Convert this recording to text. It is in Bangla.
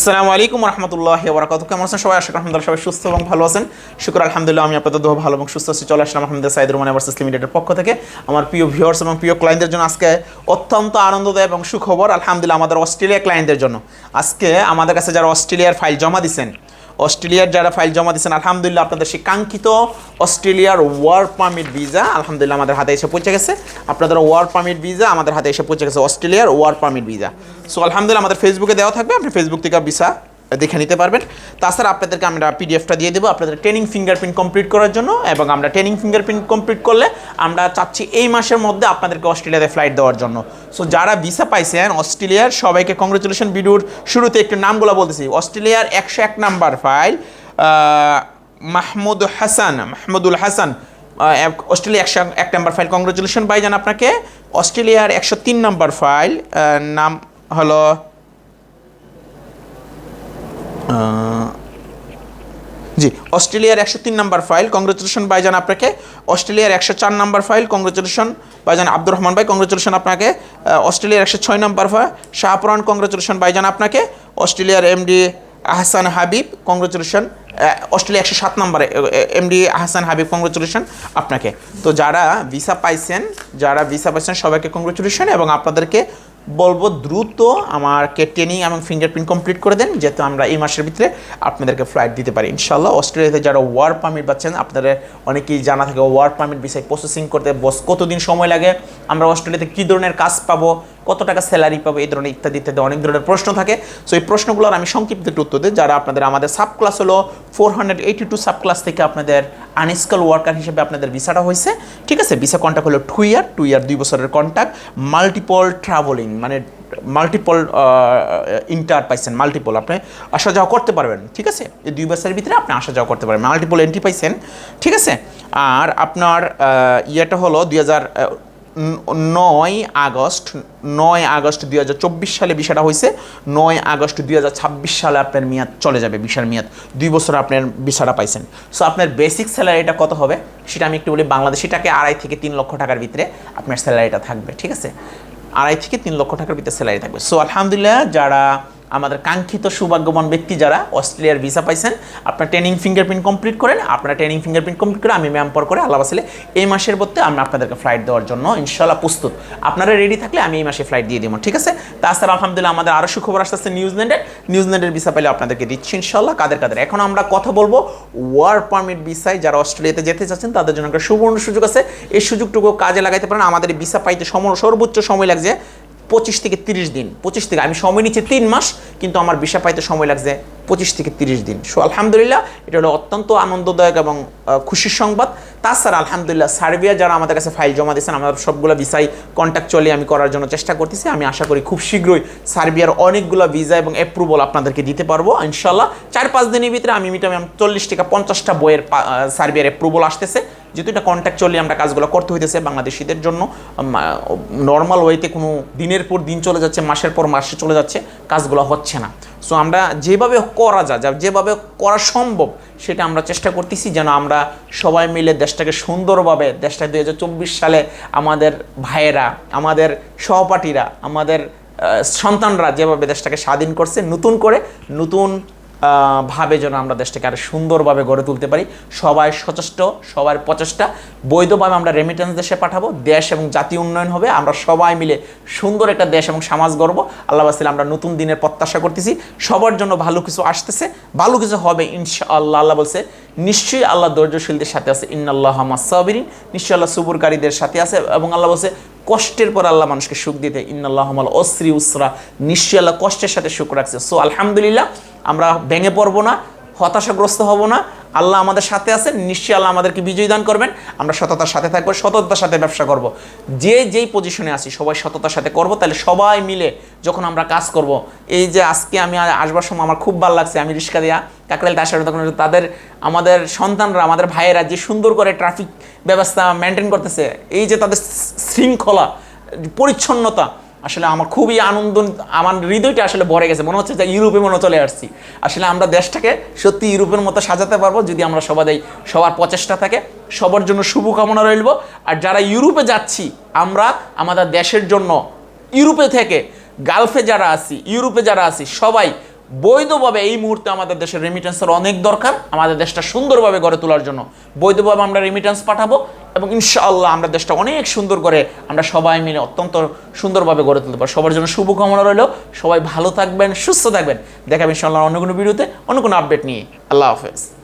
আসসালামু আলাইকুম রহমতুল্লাহ বরাকাত কেমন আছেন সবাই? আশা করি সবাই সুস্থ এবং ভালো আছেন। শুক্র আলহামদুলিল্লাহ, আমি আপনাদের দোয়া ভালো এবং সুস্থ আছি। চলে আসলাম আহমদ সাইদুর মানে ভার্সেস লিমিটেডের পক্ষ থেকে। আমার প্রিয় ভিউয়ার্স এবং প্রিয় ক্লায়েন্টদের জন্য আজকে অত্যন্ত আনন্দদায়ক এবং সুখবর, আলহামদুলিল্লাহ, আমাদের অস্ট্রেলিয়া ক্লায়েন্টদের জন্য। আজকে আমাদের কাছে যারা অস্ট্রেলিয়ার ফাইল জমা দিচ্ছেন অস্ট্রেলিয়ার যারা ফাইল জমা দিয়েছেন, আলহামদুলিল্লাহ আপনাদের সেই কাঙ্ক্ষিত অস্ট্রেলিয়ার ওয়ার্ক পারমিট ভিসা আলহামদুলিল্লাহ আমাদের হাতে এসে পৌঁছে গেছে। আপনাদের ওয়ার্ক পারমিট ভিসা আমাদের হাতে এসে পৌঁছে গেছে, অস্ট্রেলিয়ার ওয়ার্ক পারমিট ভিসা সো আলহামদুলিল্লাহ আমাদের ফেসবুকে দেওয়া থাকবে, আপনি ফেসবুক থেকে ভিসা দেখে নিতে পারবেন। তাছাড়া আপনাদেরকে আমরা পিডিএফটা দিয়ে দেবো আপনাদের ট্রেনিং ফিঙ্গারপ্রিন্ট কমপ্লিট করার জন্য এবং আমরা ট্রেনিং ফিঙ্গারপ্রিন্ট কমপ্লিট করলে আমরা চাচ্ছি এই মাসের মধ্যে আপনাদেরকে অস্ট্রেলিয়াতে ফ্লাইট দেওয়ার জন্য। সো যারা ভিসা পাইছেন, অস্ট্রেলিয়ার সবাইকে কংগ্রেচুলেশন ভিডিওর শুরুতে একটু নামগুলো বলতেছি। অস্ট্রেলিয়ার একশো এক number file Mahmud Hasan, Mahmudul Hasan Australia একশো এক নাম্বার ফাইল কংগ্রেচুলেশন ভাইজান আপনাকে। অস্ট্রেলিয়ার একশো তিন নাম্বার ফাইল নাম হলো জি, অস্ট্রেলিয়ার একশো তিন নাম্বার ফাইল কংগ্রেচুলেশন ভাইজান আপনাকে। অস্ট্রেলিয়ার একশো চার নাম্বার ফাইল কংগ্রেচুলেশন ভাইজান আব্দুর রহমান ভাই কংগ্রেচুলেশন আপনাকে। অস্ট্রেলিয়ার একশো ছয় নাম্বার ফাইল শাহপুরান কংগ্রেচুলেশন ভাইজান আপনাকে। অস্ট্রেলিয়ার MD Ahsan Habib congratulation Australia একশো সাত নম্বরে এমডি আহসান হাবিব কংগ্রেচুলেশন আপনাকে। তো যারা ভিসা পাইছেন, যারা ভিসা পাইছেন, সবাইকে কংগ্রেচুলেশন এবং আপনাদেরকে বলব দ্রুত আমাকে ট্রেনিং এবং ফিঙ্গারপ্রিন্ট কমপ্লিট করে দেন যাতে আমরা এই মাসের ভিতরে আপনাদেরকে ফ্লাইট দিতে পারি ইনশাল্লাহ অস্ট্রেলিয়াতে যারা ওয়ার্ক পারমিট পাচ্ছেন, আপনাদের অনেকেই জানা থাকে ওয়ার্ক পারমিট বিষয়ে প্রসেসিং করতে বস কতদিন সময় লাগে, আমরা অস্ট্রেলিয়াতে কী ধরনের কাজ পাবো, কত টাকা স্যালারি পাবো, এই ধরনের ইত্যাদি ইত্যাদি অনেক ধরনের প্রশ্ন থাকে। সো এই প্রশ্নগুলোর আমি সংক্ষিপ্ত একটু উত্তর দিই। যারা আপনাদের আমাদের সাব ক্লাস হলো four hundred eighty two sub class থেকে আপনাদের আনস্কল ওয়ার্কার হিসেবে আপনাদের ভিসাটা হয়েছে। ঠিক আছে, ভিসা কন্ট্যাক্ট হলো টু ইয়ার টু ইয়ার দুই বছরের কন্ট্যাক্ট মাল্টিপল ট্রাভেলিং মানে মাল্টিপল ইন্টার পাইছেন মাল্টিপল আপনি আসা যাওয়া করতে পারবেন, ঠিক আছে? এই দুই বছরের ভিতরে আপনি আসা যাওয়া করতে পারবেন মাল্টিপল এন্ট্রি পাইছেন, ঠিক আছে? আর আপনার ইয়েটা হলো দুই হাজার নয় আগস্ট নয় আগস্ট দুই হাজার চব্বিশ সালে বিষয়টা হয়েছে। নয় আগস্ট দুই হাজার ছাব্বিশ সালে আপনার মেয়াদ চলে যাবে বিশার মেয়াদ। দুই বছর আপনার বিষয়টা পাইছেন। সো আপনার বেসিক স্যালারিটা কত হবে? সেটা আমি একটু বলি বাংলাদেশি টাকে আড়াই থেকে তিন লক্ষ টাকার ভিতরে আপনার স্যালারিটা থাকবে, ঠিক আছে? আড়াই থেকে তিন লক্ষ টাকার ভিতরে স্যালারি থাকবে। সো আলহামদুলিল্লাহ, যারা আমাদের কাঙ্ক্ষিত সৌভাগ্যবান ব্যক্তি যারা অস্ট্রেলিয়ার ভিসা পাইছেন, আপনার ট্রেনিং ফিঙ্গারপ্রিন্ট কমপ্লিট করেন, আপনার ট্রেনিং ফিঙ্গারপ্রিন্ট কমপ্লিট করে আমি ম্যাম পর করে আল্লাহ এই মাসের মধ্যে আমরা আপনাদেরকে ফ্লাইট দেওয়ার জন্য ইনশাল্লাহ প্রস্তুত। আপনারা রেডি থাকলে আমি এই মাসে ফ্লাইট দিয়ে দিব, ঠিক আছে? তাছাড়া আলহামদুলিল্লাহ আমাদের আরও সুখবর আসতে আসছে নিউজিল্যান্ডের নিউজিল্যান্ডের ভিসা পেলে আপনাদেরকে দিচ্ছি ইনশাল্লাহ কাদের কাদের। এখন আমরা কথা বলব ওয়ার্ক পারমিট ভিসায় যারা অস্ট্রেলিয়াতে যেতে চাচ্ছেন, তাদের জন্য একটা সুবর্ণ সুযোগ আছে। এই সুযোগটুকু কাজে লাগাইতে পারেন। আমাদের ভিসা পাইতে সর্বোচ্চ সময় লাগছে পঁচিশ থেকে তিরিশ দিন। পঁচিশ থেকে আমি সময় নিচ্ছি তিন মাস, কিন্তু আমার ভিসা পাইতে সময় লাগছে পঁচিশ থেকে তিরিশ দিন। সো আলহামদুলিল্লাহ, এটা হলো অত্যন্ত আনন্দদায়ক এবং খুশির সংবাদ। তাছাড়া আলহামদুলিল্লাহ, সার্বিয়া যারা আমাদের কাছে ফাইল জমা দিয়েছেন, আমরা সবগুলো ভিসাই কন্ট্যাকচুয়ালি আমি করার জন্য চেষ্টা করতেছি। আমি আশা করি খুব শীঘ্রই সার্বিয়ার অনেকগুলো ভিসা এবং অ্যাপ্রুভাল আপনাদেরকে দিতে পারব ইনশাল্লাহ চার পাঁচ দিনের ভিতরে আমি মিটাম চল্লিশ থেকে পঞ্চাশটা বইয়ের সার্বিয়ার অ্যাপ্রুভাল আসতেছে। যেহেতু এটা কন্ট্যাকচুয়ালি আমরা কাজগুলো করতে হইতেছে বাংলাদেশিদের জন্য নর্মাল ওয়েতে কোনো দিনের পর দিন চলে যাচ্ছে, মাসের পর মাসে চলে যাচ্ছে, কাজগুলো হচ্ছে না। সো আমরা যেভাবে করা যায়, যা- যেভাবে করা সম্ভব, সেটা আমরা চেষ্টা করতেছি যেন আমরা সবাই মিলে দেশটাকে সুন্দরভাবে, দেশটা দুই হাজার চব্বিশ সালে আমাদের ভাইয়েরা, আমাদের সহপাঠীরা, আমাদের সন্তানরা যেভাবে দেশটাকে স্বাধীন করছে, নতুন করে নতুন ভাবে যেন আমরা দেশটাকে আরও সুন্দরভাবে গড়ে তুলতে পারি। সবাই সচেষ্ট, সবার প্রচেষ্টা। বৈধভাবে আমরা রেমিটেন্স দেশে পাঠাবো, দেশ এবং জাতীয় উন্নয়ন হবে। আমরা সবাই মিলে সুন্দর একটা দেশ এবং সমাজ গর্ব আল্লাহ বাসিল আমরা নতুন দিনের প্রত্যাশা করতেছি। সবার জন্য ভালো কিছু আসতেছে, ভালো কিছু হবে ইনশা আল্লাহ আল্লাহ বলছে, নিশ্চয়ই আল্লাহ ধৈর্যশীলদের সাথে আছে। ইন্নাল্লাহ সাবিরিন নিশ্চয়ই আল্লাহ সুবুরকারীদের সাথে আছে এবং আল্লাহ বলছে কষ্টের পর আল্লাহ মানুষকে সুখ দিতে ইন্নাল্লাহমাল অশ্রী উসরা। নিশ্চয় আল্লাহ কষ্টের সাথে সুখ রাখছে। সো আলহামদুলিল্লাহ, আমরা ভেঙে পড়ব না, হতাশাগ্রস্ত হব না। আল্লাহ আমাদের সাথে আছেন, নিশ্চয়ই আল্লাহ আমাদেরকে বিজয় দান করবেন। আমরা সততার সাথে থাকব, সততার সাথে ব্যবসা করব। যে যেই পজিশনে আছি, সবাই সততার সাথে করব, তাহলে সবাই মিলে যখন আমরা কাজ করব, এই যে আজকে আমি আসবার সময় আমার খুব ভালো লাগছে, আমি রিক্সা দিয়া কাকরাইল আসার তখন তাদের, আমাদের সন্তানরা, আমাদের ভাইয়েরা যে সুন্দর করে ট্রাফিক ব্যবস্থা মেনটেন করতেছে, এই যে তাদের শৃঙ্খলা, পরিচ্ছন্নতা আসলে আমার খুবই আনন্দ, আমার হৃদয়টা আসলে ভরে গেছে। মনে হচ্ছে যে ইউরোপে মনে চলে আসছি। আসলে আমরা দেশটাকে সত্যি ইউরোপের মতো সাজাতে পারব যদি আমরা সবাই সবার প্রচেষ্টা থাকে, সবার জন্য শুভকামনা রইলব আর যারা ইউরোপে যাচ্ছি, আমরা আমাদের দেশের জন্য ইউরোপে থেকে গালফে যারা আছি, ইউরোপে যারা আছি, সবাই বৈধভাবে এই মুহূর্তে আমাদের দেশের রেমিটেন্সের অনেক দরকার। আমাদের দেশটা সুন্দরভাবে গড়ে তোলার জন্য বৈধভাবে আমরা রেমিটেন্স পাঠাবো। এবং ইনশাআল্লাহ আমরা দেশটা অনেক সুন্দর করে আমরা সবাই মিলে অত্যন্ত সুন্দরভাবে গড়ে তুলতে পারব। সবার জন্য শুভকামনা রইল। সবাই ভালো থাকবেন, সুস্থ থাকবেন। দেখাবেন ইনশাআল্লাহ অন্য কোনো ভিডিওতে, অন্য কোনো আপডেট নিয়ে। আল্লাহ হাফেজ।